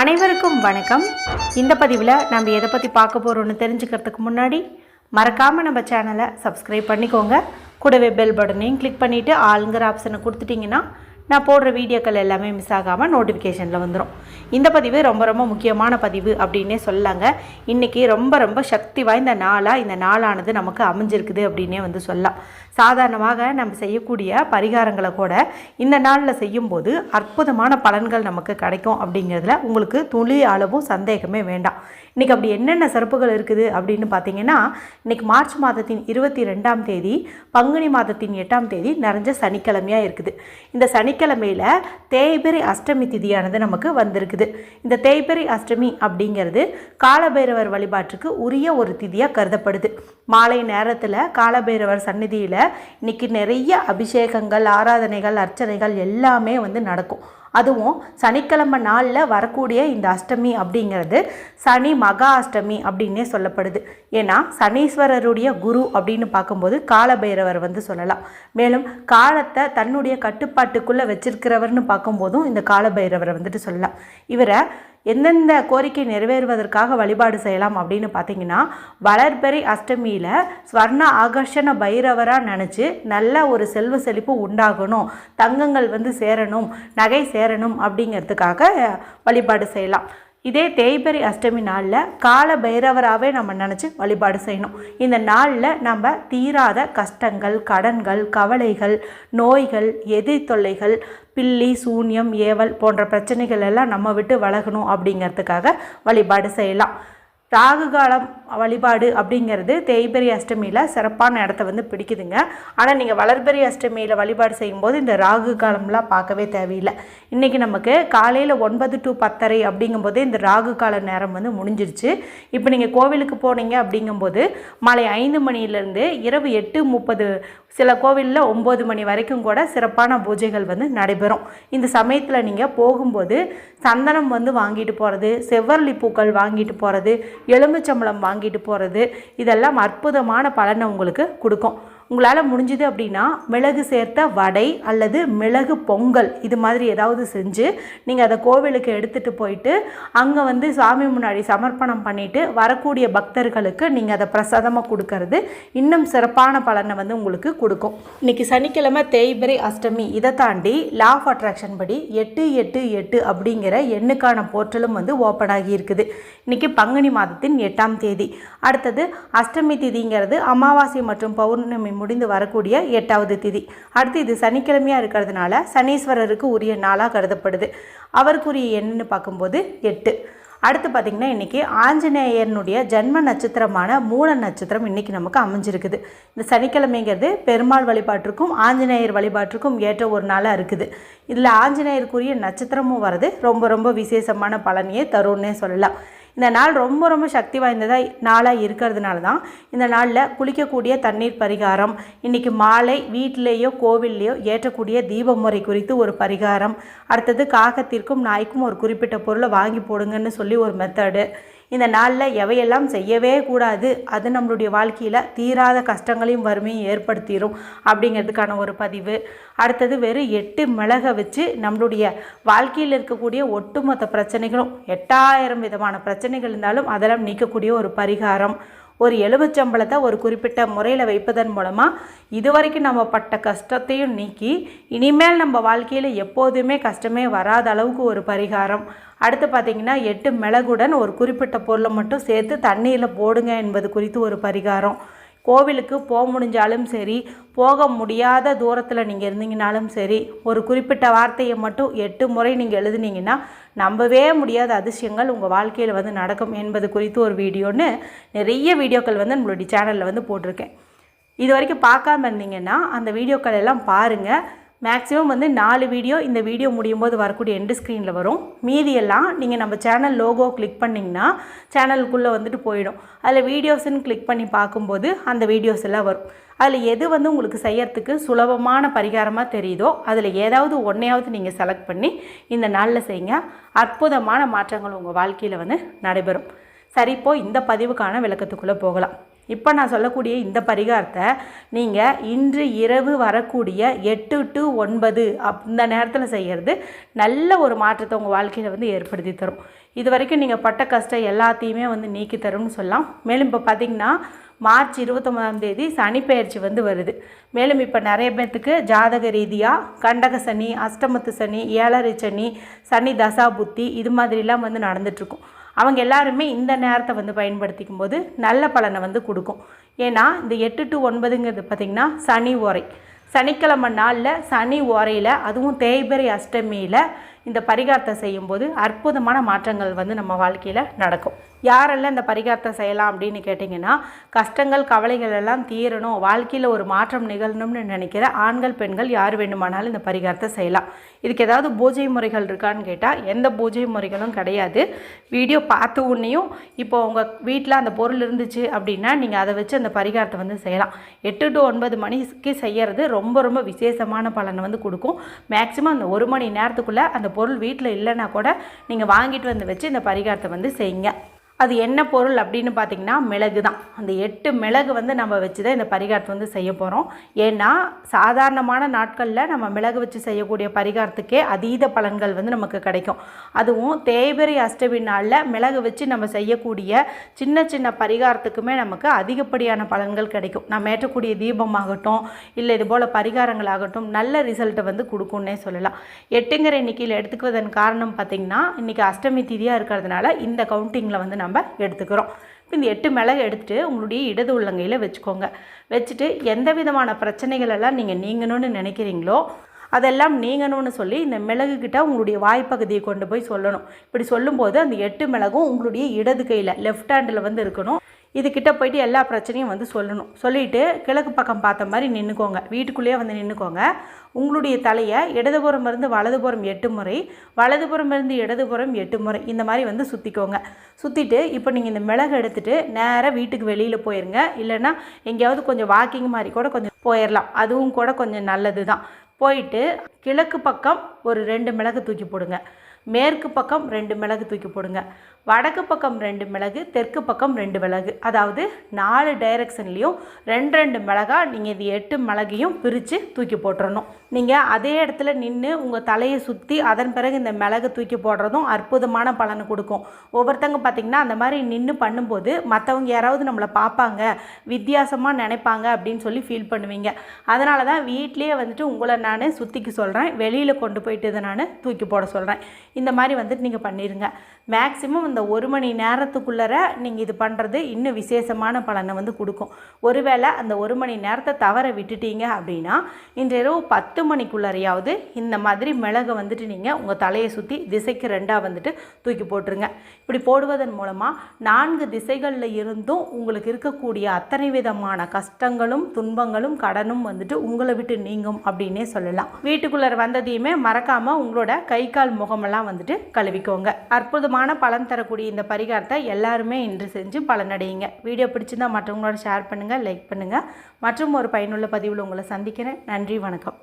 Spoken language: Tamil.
அனைவருக்கும் வணக்கம். இந்த பதிவில் நம்ம எதை பற்றி பார்க்க போகிறோம்னு தெரிஞ்சுக்கிறதுக்கு முன்னாடி மறக்காமல் நம்ம சேனலை சப்ஸ்கிரைப் பண்ணிக்கோங்க. கூடவே பெல் பட்டனையும் கிளிக் பண்ணிவிட்டு ஆளுங்கிற ஆப்ஷனை கொடுத்துட்டிங்கன்னா நான் போடுற வீடியோக்கள் எல்லாமே மிஸ் ஆகாமல் நோட்டிஃபிகேஷனில் வந்துடும் இந்த பதிவு ரொம்ப ரொம்ப முக்கியமான பதிவு அப்படின்னே சொல்லலாங்க. இன்றைக்கி ரொம்ப ரொம்ப சக்தி வாய்ந்த நாளாக இந்த நாளானது நமக்கு அமைஞ்சிருக்குது அப்படின்னே வந்து சொல்லலாம். சாதாரணமாக நம்ம செய்யக்கூடிய பரிகாரங்களை கூட இந்த நாளில் செய்யும்போது அற்புதமான பலன்கள் நமக்கு கிடைக்கும் அப்படிங்கிறதுல உங்களுக்கு துளி அளவும் சந்தேகமே வேண்டாம். இன்றைக்கி அப்படி என்னென்ன சிறப்புகள் இருக்குது அப்படின்னு பார்த்தீங்கன்னா இன்றைக்கி மார்ச் மாதத்தின் இருபத்தி ரெண்டாம் தேதி பங்குனி மாதத்தின் எட்டாம் தேதி நிறைஞ்ச சனிக்கிழமையாக இருக்குது. இந்த சனிக்கிழமையில் தேய்பிரை அஷ்டமி திதியானது நமக்கு வந்திருக்குது. இந்த தேய்பிரை அஷ்டமி அப்படிங்கிறது காலபைரவர் வழிபாட்டுக்கு உரிய ஒரு திதியாக கருதப்படுது. மாலை நேரத்தில் காலபைரவர் சந்நிதியில் இன்னைக்கு நிறைய அபிஷேகங்கள் ஆராதனைகள் அர்ச்சனைகள் எல்லாமே வந்து நடக்கும். அதுவும் சனிக்கிழமை நாளில் வரக்கூடிய இந்த அஷ்டமி அப்படிங்கிறது சனி மகா அஷ்டமி அப்படின்னே சொல்லப்படுது. ஏன்னா சனீஸ்வரருடைய குரு அப்படின்னு பார்க்கும்போது காலபைரவர் வந்து சொல்லலாம். மேலும் காலத்தை தன்னுடைய கட்டுப்பாட்டுக்குள்ளே வச்சிருக்கிறவர்னு பார்க்கும்போதும் இந்த காலபைரவரை வந்துட்டு சொல்லலாம். இவரை எந்தெந்த கோரிக்கை நிறைவேறுவதற்காக வழிபாடு செய்யலாம் அப்படின்னு பார்த்தீங்கன்னா வளர்பெறை அஷ்டமியில் ஸ்வர்ண ஆகர்ஷண பைரவராக நினச்சி நல்ல ஒரு செல்வ செழிப்பு உண்டாகணும். தங்கங்கள் வந்து சேரணும் நகை சேரணும் அப்படிங்கிறதுக்காக வழிபாடு செய்யலாம். இதே தேய்பரி அஷ்டமி நாளில் கால பைரவராகவே நம்ம நினச்சி வழிபாடு செய்யணும். இந்த நாளில் நம்ம தீராத கஷ்டங்கள் கடன்கள் கவலைகள் நோய்கள் எதிர் தொல்லைகள் பில்லி சூன்யம் ஏவல் போன்ற பிரச்சனைகள் எல்லாம் நம்ம விட்டு வழங்கணும் அப்படிங்கிறதுக்காக வழிபாடு செய்யலாம். ராகு காலம் வழிபாடு அப்படிங்கிறது தேய்பெரி அஷ்டமியில் சிறப்பான இடத்த வந்து பிடிக்குதுங்க. ஆனால் நீங்கள் வளர்பெரி அஷ்டமியில் வழிபாடு செய்யும்போது இந்த ராகு காலம்லாம் பார்க்கவே தேவையில்லை. இன்றைக்கி நமக்கு காலையில் ஒன்பது டு பத்தரை அப்படிங்கும்போது இந்த ராகு கால நேரம் வந்து முடிஞ்சிருச்சு. இப்போ நீங்கள் கோவிலுக்கு போனீங்க அப்படிங்கும்போது மாலை ஐந்து மணியிலேருந்து இரவு எட்டு முப்பது சில கோவிலில் ஒம்பது மணி வரைக்கும் கூட சிறப்பான பூஜைகள் வந்து நடைபெறும். இந்த சமயத்தில் நீங்கள் போகும்போது சந்தனம் வந்து வாங்கிட்டு போகிறது செவ்வரளி பூக்கள் வாங்கிட்டு போகிறது எலும்புச்சம்பளம் வாங்கிட்டு போகிறது இதெல்லாம் அற்புதமான பலனை உங்களுக்கு கொடுக்கும். உங்களால் முடிஞ்சுது அப்படின்னா மிளகு சேர்த்த வடை அல்லது மிளகு பொங்கல் இது மாதிரி ஏதாவது செஞ்சு நீங்கள் அதை கோவிலுக்கு எடுத்துகிட்டு போயிட்டு அங்கே வந்து சாமி முன்னாடி சமர்ப்பணம் பண்ணிவிட்டு வரக்கூடிய பக்தர்களுக்கு நீங்கள் அதை பிரசாதமாக கொடுக்கறது இன்னும் சிறப்பான பலனை வந்து உங்களுக்கு கொடுக்கும். இன்றைக்கி சனிக்கிழமை தேய்பிரை அஷ்டமி. இதை தாண்டி லா ஆஃப் அட்ராக்ஷன் படி எட்டு எட்டு எட்டு அப்படிங்கிற எண்ணுக்கான போர்ட்டலும் வந்து ஓப்பன் ஆகி இருக்குது. இன்றைக்கி பங்குனி மாதத்தின் எட்டாம் தேதி. அடுத்தது அஷ்டமி திதிங்கிறது அமாவாசை மற்றும் பௌர்ணமி முடிந்து வரக்கூடிய எட்டாவது திதி. அடுத்து இது சனிக்கிழமையாக இருக்கிறதுனால சனீஸ்வரருக்கு உரிய நாளாக கருதப்படுது. அவருக்குரிய எண்ணுன்னு பார்க்கும்போது எட்டு. அடுத்து பார்த்திங்கன்னா இன்றைக்கி ஆஞ்சநேயனுடைய ஜென்ம நட்சத்திரமான மூல நட்சத்திரம் இன்றைக்கி நமக்கு அமைஞ்சிருக்குது. இந்த சனிக்கிழமைங்கிறது பெருமாள் வழிபாட்டிற்கும் ஆஞ்சநேயர் வழிபாட்டிற்கும் ஏற்ற ஒரு நாளாக இருக்குது. இதில் ஆஞ்சநேயருக்குரிய நட்சத்திரமும் வர்றது ரொம்ப ரொம்ப விசேஷமான பலனையே தரும்னே சொல்லலாம். இந்த நாள் ரொம்ப ரொம்ப சக்தி வாய்ந்ததாக நாளாக இருக்கிறதுனால தான் இந்த நாளில் குளிக்கக்கூடிய தண்ணீர் பரிகாரம் இன்றைக்கி மாலை வீட்டிலேயோ கோவில்லையோ ஏற்றக்கூடிய தீப முறை குறித்து ஒரு பரிகாரம் அடுத்தது காகத்திற்கும் நாய்க்கும் ஒரு குறிப்பிட்ட பொருளை வாங்கி போடுங்கன்னு சொல்லி ஒரு மெத்தடு இந்த நாளில் எவையெல்லாம் செய்யவே கூடாது அது நம்மளுடைய வாழ்க்கையில் தீராத கஷ்டங்களையும் வறுமையும் ஏற்படுத்திடும் அப்படிங்கிறதுக்கான ஒரு பதிவு. அடுத்தது வெறும் எட்டு மிளகை வச்சு நம்மளுடைய வாழ்க்கையில் இருக்கக்கூடிய ஒட்டுமொத்த பிரச்சனைகளும் எட்டாயிரம் விதமான பிரச்சனைகள் இருந்தாலும் அதெல்லாம் நீக்கக்கூடிய ஒரு பரிகாரம். ஒரு எலுமிச்சம்பழத்தை ஒரு குறிப்பிட்ட முறையில் வைப்பதன் மூலமாக இதுவரைக்கும் நம்ம பட்ட கஷ்டத்தையும் நீக்கி இனிமேல் நம்ம வாழ்க்கையில் எப்போதுமே கஷ்டமே வராத அளவுக்கு ஒரு பரிகாரம். அடுத்து பார்த்திங்கன்னா எட்டு மிளகுடன் ஒரு குறிப்பிட்ட பொருளை மட்டும் சேர்த்து தண்ணீரில் போடுங்க என்பது குறித்து ஒரு பரிகாரம். கோவிலுக்கு போக முடிஞ்சாலும் சரி போக முடியாத தூரத்தில் நீங்கள் இருந்தீங்கனாலும் சரி ஒரு குறிப்பிட்ட வார்த்தையை மட்டும் எட்டு முறை நீங்கள் எழுதுனீங்கன்னா நம்பவே முடியாத அதிசயங்கள் உங்கள் வாழ்க்கையில் வந்து நடக்கும் என்பது குறித்து ஒரு வீடியோன்னு நிறைய வீடியோக்கள் வந்து நம்மளுடைய சேனலில் வந்து போட்டிருக்கேன். இது வரைக்கும் பார்க்காம இருந்தீங்கன்னா அந்த வீடியோக்கள் எல்லாம் பாருங்கள் மேக்ஸிமம் வந்து நாலு வீடியோ இந்த வீடியோ முடியும் போது வரக்கூடிய எண்டு ஸ்க்ரீனில் வரும். மீதியெல்லாம் நீங்கள் நம்ம சேனல் லோகோ கிளிக் பண்ணிங்கன்னா சேனலுக்குள்ளே வந்துட்டு போயிடும். அதில் வீடியோஸ்ன்னு கிளிக் பண்ணி பார்க்கும்போது அந்த வீடியோஸ் எல்லாம் வரும். அதில் எது வந்து உங்களுக்கு செய்யறதுக்கு சுலபமான பரிகாரமாக தெரியுதோ அதில் ஏதாவது ஒன்றையாவது நீங்கள் செலக்ட் பண்ணி இந்த நாளில் செய்யுங்க. அற்புதமான மாற்றங்கள் உங்கள் வாழ்க்கையில் வந்து நடைபெறும். சரி இப்போ இந்த பதிவுக்கான விளக்கத்துக்குள்ளே போகலாம். இப்போ நான் சொல்லக்கூடிய இந்த பரிகாரத்தை நீங்கள் இன்று இரவு வரக்கூடிய எட்டு டு ஒன்பது அப் அந்த நேரத்தில் செய்கிறது நல்ல ஒரு மாற்றத்தை உங்கள் வாழ்க்கையில் வந்து ஏற்படுத்தி தரும். இது வரைக்கும் நீங்கள் பட்ட கஷ்டம் எல்லாத்தையுமே வந்து நீக்கி தரும்னு சொல்லலாம். மேலும் இப்போ பார்த்தீங்கன்னா மார்ச் இருபத்தொம்பதாம் தேதி சனிப்பெயர்ச்சி வந்து வருது. மேலும் இப்போ நிறைய பேர்த்துக்கு ஜாதக ரீதியாக கண்டக சனி அஷ்டமத்து சனி ஏழரை சனி சனி தசா புத்தி இது மாதிரிலாம் வந்து நடந்துட்டுருக்கும் அவங்க எல்லாருமே இந்த நேரத்தை வந்து பயன்படுத்திக்கும் போது நல்ல பலனை வந்து கொடுக்கும். ஏன்னா இந்த எட்டு டு ஒன்பதுங்கிறது பார்த்திங்கன்னா சனி ஓரை. சனிக்கிழமை நாளில் சனி ஓரையில் அதுவும் தேய்பிரை அஷ்டமியில் இந்த பரிகாரத்தை செய்யும்போது அற்புதமான மாற்றங்கள் வந்து நம்ம வாழ்க்கையில் நடக்கும். யாரெல்லாம் இந்த பரிகாரத்தை செய்யலாம் அப்படின்னு கேட்டிங்கன்னா கஷ்டங்கள் கவலைகள் எல்லாம் தீரணும். வாழ்க்கையில் ஒரு மாற்றம் நிகழணும்னு நினைக்கிற ஆண்கள் பெண்கள் யார் வேண்டுமானாலும் இந்த பரிகாரத்தை செய்யலாம். இதுக்கு ஏதாவது பூஜை முறைகள் இருக்கான்னு கேட்டால் எந்த பூஜை முறைகளும் கிடையாது. வீடியோ பார்த்த உடனேயும் இப்போ உங்கள் வீட்டில் அந்த பொருள் இருந்துச்சு அப்படின்னா நீங்கள் அதை வச்சு அந்த பரிகாரத்தை வந்து செய்யலாம். எட்டு டு ஒன்பது மணிக்கு செய்கிறது ரொம்ப ரொம்ப விசேஷமான பலனை வந்து கொடுக்கும். மேக்ஸிமம் அந்த ஒரு மணி நேரத்துக்குள்ளே அந்த பொருள் வீட்டில் இல்லைன்னா கூட நீங்கள் வாங்கிட்டு வந்து வச்சு இந்த பரிகாரத்தை வந்து செய்யுங்க. அது என்ன பொருள் அப்படின்னு பார்த்தீங்கன்னா மிளகு தான். அந்த எட்டு மிளகு வந்து நம்ம வச்சு தான் இந்த பரிகாரத்தை வந்து செய்ய போகிறோம் ஏன்னா சாதாரணமான நாட்களில் நம்ம மிளகு வச்சு செய்யக்கூடிய பரிகாரத்துக்கே அதீத பலன்கள் வந்து நமக்கு கிடைக்கும். அதுவும் தேய்பிரை அஷ்டமி நாளில் மிளகு வச்சு நம்ம செய்யக்கூடிய சின்ன சின்ன பரிகாரத்துக்குமே நமக்கு அதிகப்படியான பலன்கள் கிடைக்கும். நம்ம ஏற்றக்கூடிய தீபமாகட்டும் இல்லை இது போல் பரிகாரங்களாகட்டும் நல்ல ரிசல்ட்டை வந்து கொடுக்கும்னே சொல்லலாம். எட்டுங்கிற எண்ணிக்கையில் எடுத்துக்குவதன் காரணம் பார்த்திங்கன்னா இன்றைக்கி அஷ்டமி திதியாக இருக்கிறதுனால இந்த கவுண்டிங்கில் வந்து நம்ம நம்ம எடுத்துக்கிறோம். இப்போ இந்த எட்டு மிளகு எடுத்துகிட்டு உங்களுடைய இடது உள்ளங்கையில் வச்சுக்கோங்க. வச்சுட்டு எந்த விதமான பிரச்சனைகள் எல்லாம் நீங்கள் நீங்கணும்னு நினைக்கிறீங்களோ அதெல்லாம் நீங்கணும்னு சொல்லி இந்த மிளகு கிட்ட உங்களுடைய வாய்ப்பகுதியை கொண்டு போய் சொல்லணும். இப்படி சொல்லும்போது அந்த எட்டு மிளகும் உங்களுடைய இடது கையில் லெஃப்ட் ஹேண்டில் வந்து இருக்கணும். இதுக்கிட்ட போயிட்டு எல்லா பிரச்சனையும் வந்து சொல்லணும். சொல்லிவிட்டு கிழக்கு பக்கம் பார்த்த மாதிரி நின்றுக்கோங்க வீட்டுக்குள்ளேயே வந்து நின்றுக்கோங்க உங்களுடைய தலையை இடதுபுறம் இருந்து வலதுபுறம் எட்டு முறை வலதுபுறம் இருந்து இடதுபுறம் எட்டு முறை இந்த மாதிரி வந்து சுற்றிக்கோங்க சுற்றிட்டு இப்போ நீங்கள் இந்த மிளகு எடுத்துகிட்டு நேராக வீட்டுக்கு வெளியில் போயிருங்க. இல்லைன்னா எங்கேயாவது கொஞ்சம் வாக்கிங் மாதிரி கூட கொஞ்சம் போயிடலாம் அதுவும் கூட கொஞ்சம் நல்லது தான் போயிட்டு கிழக்கு பக்கம் ஒரு ரெண்டு மிளகு தூக்கி போடுங்க. மேற்கு பக்கம் ரெண்டு மிளகு தூக்கி போடுங்க. வடக்கு பக்கம் ரெண்டு மிளகு தெற்கு பக்கம் ரெண்டு மிளகு. அதாவது நாலு டைரக்ஷன்லேயும் ரெண்டு ரெண்டு மிளகா நீங்கள் இது எட்டு மிளகையும் பிரித்து தூக்கி போட்டுடணும் நீங்கள் அதே இடத்துல நின்று உங்கள் தலையை சுற்றி அதன் பிறகு இந்த மிளகு தூக்கி போடுறதும் அற்புதமான பலனை கொடுக்கும். ஒவ்வொருத்தங்க பார்த்திங்கன்னா அந்த மாதிரி நின்று பண்ணும்போது மற்றவங்க யாராவது நம்மளை பார்ப்பாங்க வித்தியாசமாக நினைப்பாங்க அப்படின்னு சொல்லி ஃபீல் பண்ணுவீங்க. அதனால தான் வீட்லேயே வந்துட்டு உங்களை நான் சுற்றிக்கு சொல்கிறேன் வெளியில் கொண்டு போயிட்டு இதை நான் தூக்கி போட சொல்கிறேன் இந்த மாதிரி வந்துட்டு நீங்கள் பண்ணிடுங்க மேக்ஸிமம் இந்த ஒரு மணி நேரத்துக்குள்ளே நீங்கள் இது பண்ணுறது இன்னும் விசேஷமான பலனை வந்து கொடுக்கும். ஒருவேளை அந்த ஒரு மணி நேரத்தை தவற விட்டுட்டீங்க அப்படின்னா இன்று இரவு பத்து மணிக்குள்ளறையாவது இந்த மாதிரி மிளகை வந்துட்டு நீங்கள் உங்கள் தலையை சுற்றி திசைக்கு ரெண்டாக வந்துட்டு தூக்கி போட்டுருங்க. இப்படி போடுவதன் மூலமாக நான்கு திசைகளில் இருந்தும் உங்களுக்கு இருக்கக்கூடிய அத்தனை விதமான கஷ்டங்களும் துன்பங்களும் கடனும் வந்துட்டு உங்களை விட்டு நீங்கும் அப்படின்னே சொல்லலாம். வீட்டுக்குள்ளே வந்ததையுமே மறக்காமல் உங்களோட கை கால் முகமெல்லாம் வந்துட்டு கழுவிக்கோங்க. அற்புதம் அற்புதமான பலன் தரக்கூடிய இந்த பரிகாரத்தை எல்லாருமே இன்று செஞ்சு பலனடையுங்க. வீடியோ பிடிச்சிருந்தா மற்றவங்களோட ஷேர் பண்ணுங்கள் லைக் பண்ணுங்கள் மற்றும் ஒரு பயனுள்ள பதிவில் உங்களை சந்திக்கிறேன். நன்றி வணக்கம்.